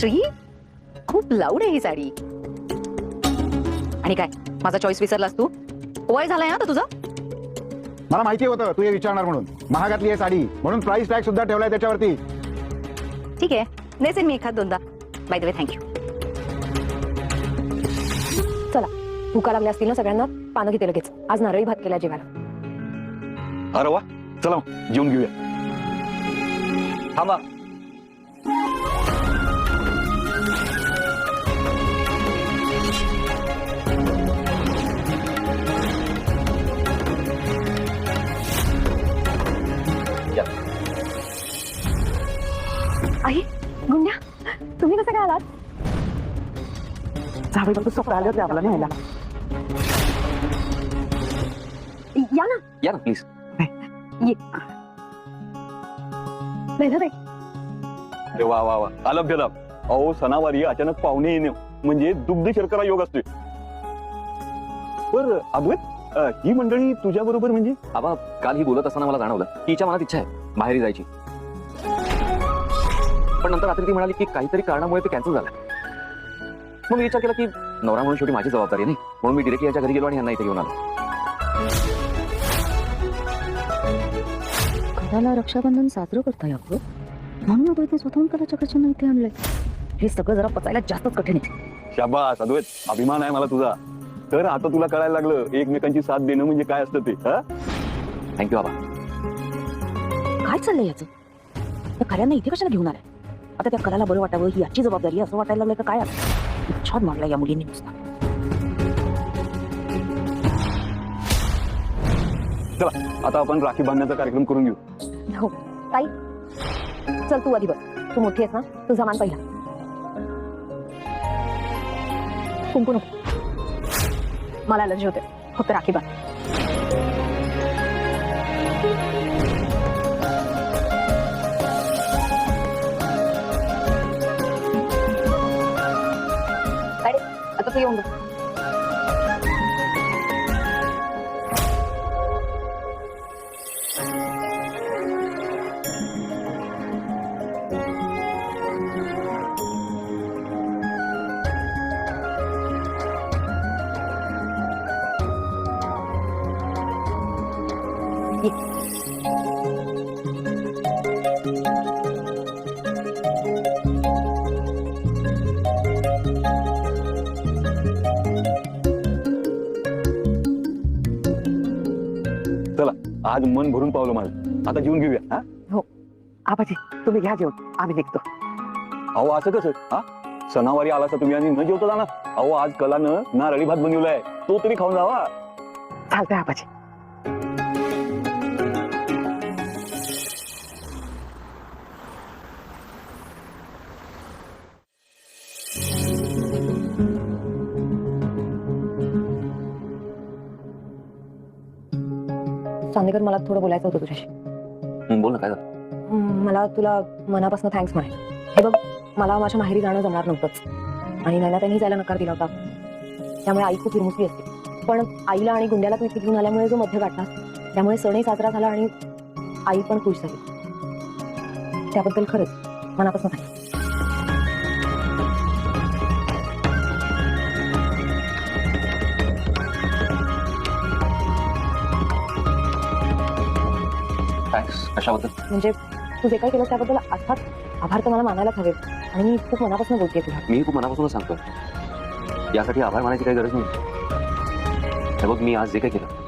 श्री खूप लाऊड आहे ही साडी. आणि काय माझा चॉईस विसरलास तू? वय झालाय ना आता तुझा? मला माहिती होतं तू हे विचारणार म्हणून. महागातली आहे साडी म्हणून प्राइस टॅग सुद्धा ठेवलाय त्याच्यावरती. ठीक आहे नेसेन मी एखाद दोनदा. बाय द वे थँक्यू चला भुका लागल्या असतील ना सगळ्यांना? पानं घेते लगेच. आज नारळी भात केला जेवायला. अरे वा चला मग, जेवून घेऊया. थांबा. जावे पण स्वप्न आले होते आपल्याला न्यायला या ना या ना प्लीज ये नाही ना अरे वा वा वा. आलं लाभ अहो सणावारी अचानक पाहुणे येणे. म्हणजे दुग्ध शर्करा योग असतोय. बर अद्वैत अं, ही मंडळी तुझ्या बरोबर म्हणजे? आबा काल ही बोलत असताना मला जाणवलं. की हिच्या मनात इच्छा आहे माहेरी जायची. पण नंतर रात्री ती म्हणाली की काहीतरी कारणामुळे ते कॅन्सल झालं. मग मी विचार केला की नवरा म्हणून शेवटी माझी जबाबदारी नाही. म्हणून मी डिरेक्टली याच्या घरी गेलो आणि यांना इथे घेऊन आलो. घराला रक्षाबंधन साजरं करता यावं म्हणून अद्वैतने स्वतःहून कला चक्रचिन्ह इथे आणलंय. हे सगळं जरा पचायला जास्तच कठीण आहे. शाबास अद्वैत. अभिमान आहे मला तुझा. तर आता तुला कळायला लागलं एकमेकांची साथ देणं म्हणजे काय असतं ते हा? थँक्यू आबा काय चाललंय याचं? त्या खऱ्यांना इथे कशाला घेऊन आलाय? आता त्या कलाला बरं वाटावं ही याची जबाबदारी असं वाटायला लागलं का काय आता छान मारला या मुलींनी नुसता चला आता आपण राखी बांधण्याचा कार्यक्रम करून घेऊ हो ताई चल तू आधी बघ तू मोठी आहेस ना तुझा मान पहिला कुंकू नको मला अलर्जी होते फक्त राखी बांध अरे, आता तू येऊन बघ आज मन भरून पावलं माझं. आता जेवून घेऊया हा? आबाजी तुम्ही घ्या जेवण. आम्ही निघतो. अहो असं कसं? हा? सणावारी आला तर तुम्ही आणि न जेवता जाणार. अहो आज कलानं नारळी भात बनवलाय. तो तरी खाऊन जावा. चालतंय आबाजी. चांदेकर मला थोडं बोलायचं होतं तुझ्याशी. बोल ना काय मला तुला मनापासून थँक्स म्हणाय. हे बघ मला माझ्या माहेरी जाणं जमणार नव्हतंच. आणि नैना त्यांनी जायला नकार दिला होता. त्यामुळे आई खूप विमुखली असते. पण आईला आणि गुंड्याला तू इथे घेऊन आल्यामुळे जो मध्य गाठला त्यामुळे सणही साजरा झाला आणि आई पण खुश झाली. त्याबद्दल खरंच मनापासून थँक्स कशाबद्दल? म्हणजे तू जे काही केलं त्याबद्दल अर्थात आभार तर मला मानायलाच हवे. आणि मी खूप मनापासून बोलते तुला. मी खूप मनापासूनच सांगतोय. यासाठी आभार मानायची काही गरज नाही. हे बघ मी आज जे काही केलं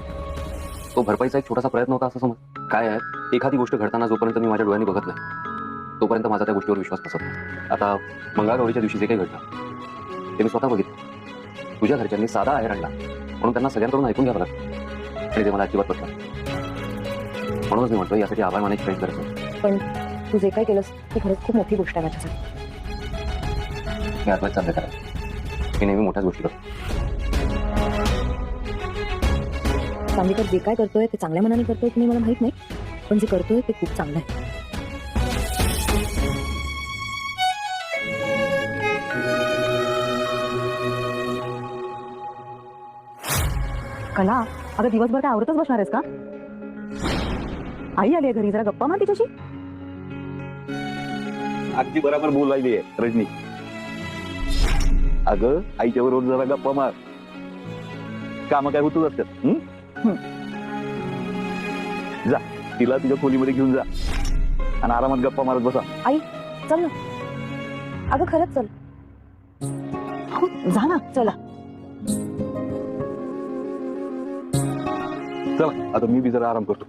तो भरपाईचा एक छोटासा प्रयत्न होता असं समज. काय आहे? एखादी गोष्ट घडताना जोपर्यंत मी माझ्या डोळ्यांनी बघत नाही तोपर्यंत माझा त्या गोष्टीवर विश्वास बसत नाही. आता मंगळागौरीच्या दिवशी जे काही घडलं ते मी स्वतः बघितलं. तुझ्या घरच्यांनी साधा आहेर आणला म्हणून त्यांना सगळ्यांकडून ऐकून घ्यावं लागतं आणि ते मला अजिबात पटलं म्हणूनच मी म्हणतो यासाठी आभार मानायची काहीच गरज नाही. पण तू जे काही केलंस ती खरंच खूप मोठी गोष्ट आहे माझ्यासाठी. मी आत्महत्या चालले करा मी नेहमी मोठ्याच गोष्टी करतो. चांदेकर जे काय करतोय ते चांगल्या मनाने करतोय की नाही मला माहीत नाही. पण जे करतोय ते खूप चांगलं आहे. कला अगं दिवसभर काय आवरतच बसणार आहेस का? आई आली घरी जरा गप्पा मार तिच्याशी. अगदी बरोबर बोलायली आहे रजनी. अगं आईच्या बरोबर जरा गप्पा मार. काम काय होतच असतात. जा तिला तुझ्या खोलीमध्ये घेऊन जा. आणि आरामात गप्पा मारत बसा. चल ना. अगं खरंच चल. हो, जा ना चला. चला आता मी बी जरा आराम करतो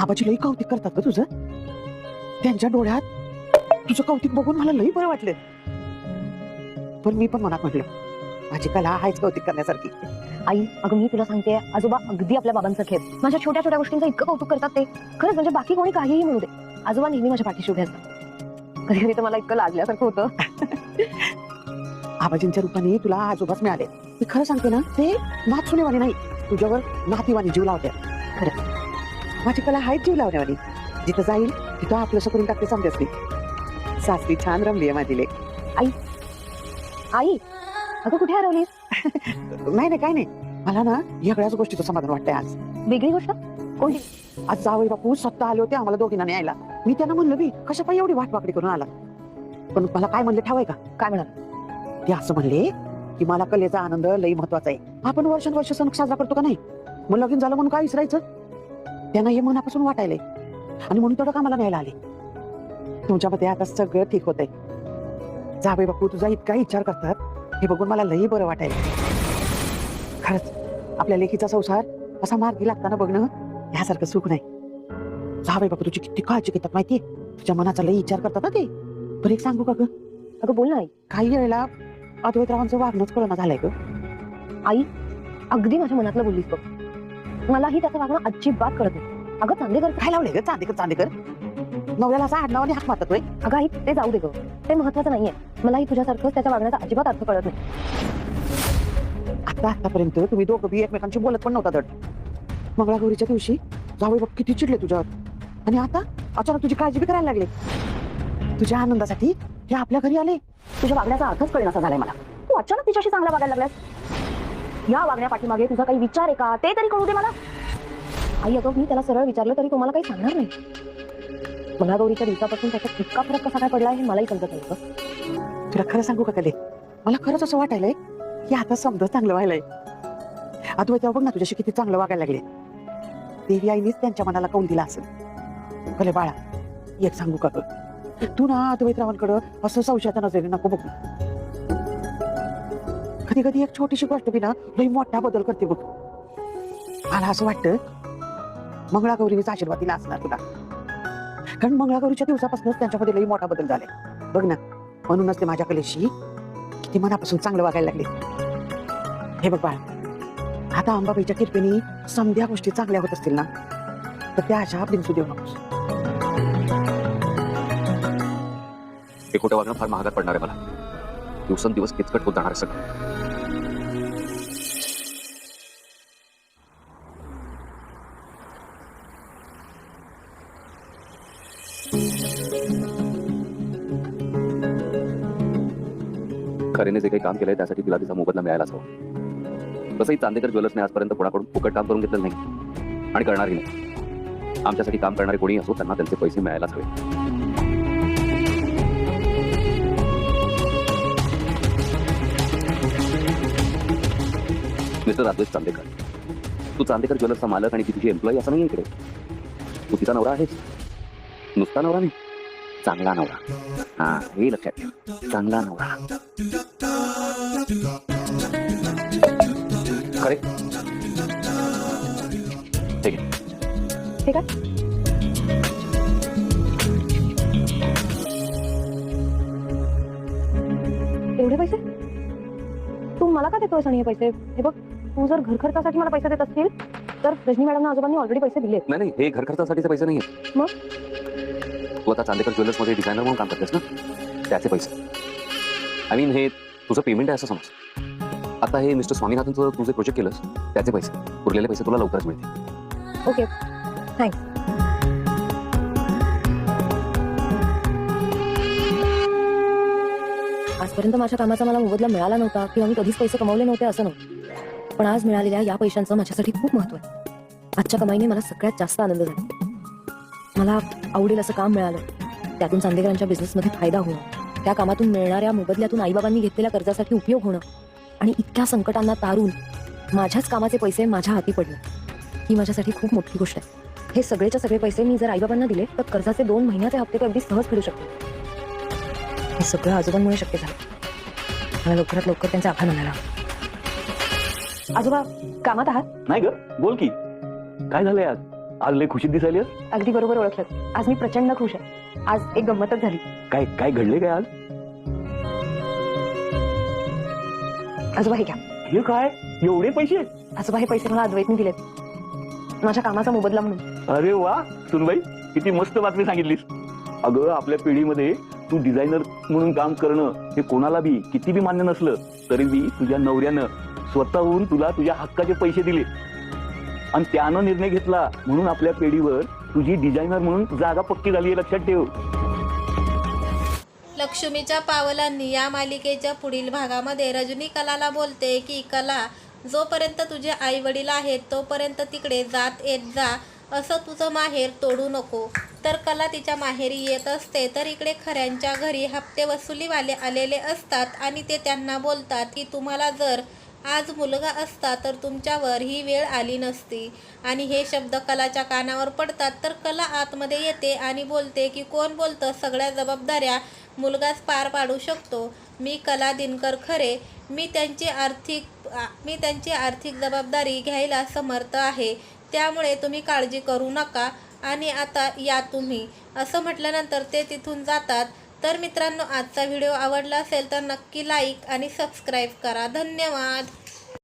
आबाजी लई कौतिक करतात का तुझं. त्यांच्या डोळ्यात तुझं कौतिक बघून मला लई बरं वाटलं. पण मी पण मनात म्हटलं माझी कला आहेच कौतिक करण्यासारखी. आई अगं मी तुला सांगते आजोबा अगदी आपल्या बाबांसारखे माझ्या छोट्या छोट्या गोष्टींचं इतकं कौतुक करतात ते. खरंच म्हणजे बाकी कोणी काहीही म्हणू दे. आजोबा नेहमी माझ्या पाठीशी उभे असतात. कधी कधी तर मला इतकं लाजल्यासारखं होतं. आबाजींच्या रूपाने तुला आजोबाच मिळाले. मी खरं सांगते ना ते नात सुनेवाणी नाही तुझ्यावर नातीवाणी जीव लावते. खरं. माझी कला आहेच जीव लावण्यावाणी जिथं जाईल तिथं आपलंसं करून टाकते समजेस मी सासरी छान रमली आहे माझी लेक आई अगं कुठे हरवलीस नाही नाही काय नाही मला ना सगळ्याच गोष्टीचं समाधान वाटतंय आज वेगळी गोष्ट कोणती आज जावई बापू स्वतः आले होते आम्हाला दोघींना न्यायला मी त्यांना म्हणलं मी कशा पाहिजे एवढी वाटवाकडी करून आला पण मला काय म्हणले ठावाय का काय म्हणाल ते असं म्हणले की मला कलेचा आनंद लई महत्त्वाचा आहे आपण वर्षानुवर्ष सण साजरा करतो का नाही मग लगीन झालं म्हणून काय विसरायचं त्यांना हे मनापासून वाटायलंय. आणि म्हणून तेवढं कामाला न्यायला आले. तुमच्यामध्ये आता सगळं ठीक होतंय. जावई बापू तुझा इतका विचार करतात. हे बघून मला लई बरं वाटायला खरंच आपल्या लेखीचा संसार असा मार्गी लागताना बघणं ह्यासारखं सुख नाही. जावई बापू तुझी किती काळजी घेतात माहितीये? तुझ्या मनाचा लई विचार करतात ना ते. बरं एक सांगू का ग? अगं बोल ना आई. काही वेळेला अद्वैतरावांचं वागणंच कळणं झालंय ग. अगदी माझ्या मनातलं बोललीस बघ. मलाही त्याचं वागणं अजिबात कळत नाही. अगं चांदेकर काय लावले ग? चांदेकर चांदेकर. नवऱ्याला असा आडनावाने हाक मारतोय. अगं आई ते जाऊ दे ग. ते महत्वाचं नाहीये. मलाही तुझ्यासारखंच त्याच्या वागण्याचा अजिबात अर्थ कळत नाही. आता आतापर्यंत तुम्ही दोघं बी एकमेकांशी बोलत पण नव्हता दड मंगळागौरीच्या दिवशी जावई बाप किती चिडले तुझ्यावर. आणि आता अचानक तुझी काळजी बी करायला लागले. तुझ्या आनंदासाठी हे आपल्या घरी आले. तुझ्या वागण्याचा अर्थच कळण्याचा झालाय मला. तू अचानक तिच्याशी चांगला वागायला लागलास या वागण्या पाठीमागे तुझा काही विचार आहे का? ते तरी कळू दे मला. आई अगं मी त्याला सरळ विचारलं तरी तुम्हाला काही सांगणार नाही. मंगळागौरीच्या दिवसापासून त्याच्यात इतका फरक कसा काय पडला हे मलाही समजत नाही तुला खरं सांगू का कले? मला खरंच असं वाटायलंय की आता समजा चांगलं व्हायलंय. अद्वैत बघ ना तुझ्याशी किती चांगलं वागायला लागले. देवी आईनीच त्यांच्या मनाला कौल दिला असेल. भले बाळा एक सांगू का तू ना अद्वैतरावांकडं असं संशयाचा नजरेने नको बघू. कधी कधी एक छोटीशी गोष्ट बी ना लई मोठा बदल करते बघ. मला असं वाटतं मंगळागौरीचा आशीर्वाद दिला असणार तुला. कारण मंगळागौरीच्या दिवसापासूनच त्यांच्यामध्ये लई मोठा बदल झालाय. बघ ना म्हणूनच ते माझ्या कलेशी किती मनापासून चांगलं वागायला लागले. हे बघ बाळ आता अंबाबाईच्या कृपेने समध्या गोष्टी चांगल्या होत असतील ना तर त्या अशा बिनसू देऊ नकोस हे खोटं वागणं फार महागात पडणार आहे मला. दिवसेंदिवस किचकट होत जाणार सगळं. खरेने जे काही काम केलंय त्यासाठी तिला तिचा मोबदला मिळायला हवा. तसंही चांदेकर ज्वेलर्सने आजपर्यंत कोणाकडून फुकट काम करून घेतलं नाही. आणि करणारही नाही. आमच्यासाठी काम करणारे कोणी असो त्यांना त्यांचे पैसे मिळायलाच हवे. मिस्टर राजेश चांदेकर तू चांदेकर ज्वेलर्सचा मालक आणि ती तुझी एम्प्लॉई असं नाही इकडे. तू तिचा नवरा आहेस. नुसता नवरा नाही चांगला नवरा. हा हे लक्षात ठेव. चांगला नवरा. ठीक आहे. ठीक आहे. एवढे पैसे? तू मला का देतोयस आणि हे पैसे? हे बघ तू जर घर खर्चासाठी मला पैसे देत असतील तर रजनी मॅडम आजोबांनी ऑलरेडी पैसे दिले नाही नाही हे घर खर्चासाठीचे पैसे नाही मग? तू आता चांदेकर ज्वेलर्समध्ये डिझायनर म्हणून काम करतेस ना? त्याचे पैसे. आय मीन हे तुझं पेमेंट आहे असं समज. आता हे मिस्टर स्वामीनाथनचं तू जे प्रोजेक्ट केलंस त्याचे पैसे. उरलेले पैसे तुला लवकरच मिळतील. ओके आजपर्यंत माझ्या कामाचा मला मोबदला मिळाला नव्हता किंवा मी कधीच पैसे कमवले नव्हते असं नव्हतं पण आज मिळालेल्या या पैशांचं माझ्यासाठी खूप महत्त्व आहे. आजच्या कमाईने मला सगळ्यात जास्त आनंद झाला. मला आवडेल असं काम मिळालं. त्यातून चांदेकरांच्या बिझनेसमध्ये फायदा होणं. त्या कामातून मिळणाऱ्या मोबदल्यातून आईबाबांनी घेतलेल्या कर्जासाठी उपयोग होणं. आणि इतक्या संकटांना तारून माझ्याच कामाचे पैसे माझ्या हाती पडले. ही माझ्यासाठी खूप मोठी गोष्ट आहे. हे सगळेच्या सगळे पैसे मी जर आईबाबांना दिले तर कर्जाचे दोन महिन्याचे हप्ते तर अगदी सहज फेडू शकते. हे सगळं आजोबांमुळे शक्य झालं. मला लवकरात लवकर त्यांचे आभार मानायला आजोबा कामात आहात? नाही ग बोल की. काय झालंय आज? आज लय खुशीत दिसायली अगदी बरोबर ओळखलं. आज मी प्रचंड खुश आहे. आज एक गंमतच झाली. काय काय घडले काय आज? आजोबा हे घ्या. हे काय? एवढे पैसे? आजोबा हे पैसे मला अद्वैतने दिलेत. माझ्या कामाचा मोबदला म्हणून. अरे वा सुनबाई किती मस्त बातमी सांगितलीस. अगं आपल्या पिढीमध्ये तू डिझायनर म्हणून काम करणं हे कोणाला बी किती बी मान्य नसलं तरी बी तुझ्या नवऱ्यानं स्वतःहून तुला तुझ्या हक्काचे पैसे दिले. आणि त्यानं निर्णय घेतला म्हणून आपल्या पिढीवर तुझी डिझायनर म्हणून जागा पक्की झाली लक्षात ठेव. लक्ष्मीच्या पावलांनी या मालिकेच्या पुढील भागामध्ये रजनी कलाला बोलते की कला जोपर्यंत तुझे आई वडील आहेत तोपर्यंत तिकडे जात येत जा. असं तुझं माहेर तोडू नको तर कला तिच्या माहेरी येत असते तर इकडे खऱ्यांच्या घरी हप्ते वसुलीवाले आलेले असतात आणि ते त्यांना बोलतात की तुम्हाला जर आज मुलगा असता तर तुमच्यावर ही वेळ आली नसती. आणि हे शब्द कलाच्या कानावर पडतात तर कला आतमध्ये येते आणि बोलते की कोण बोलतं सगळ्या जबाबदाऱ्या मुलगाच पार पाडू शकतो. मी कला दिनकर खरे. मी त्यांची आर्थिक मी त्यांची आर्थिक जबाबदारी घ्यायला समर्थ आहे. त्यामुळे तुम्ही काळजी करू नका. आणि आता या तुम्ही. असं म्हटल्यानंतर ते तिथून जातात. तर मित्रांनो आजचा व्हिडिओ आवडला असेल तर नक्की लाईक आणि सबस्क्राईब करा. धन्यवाद!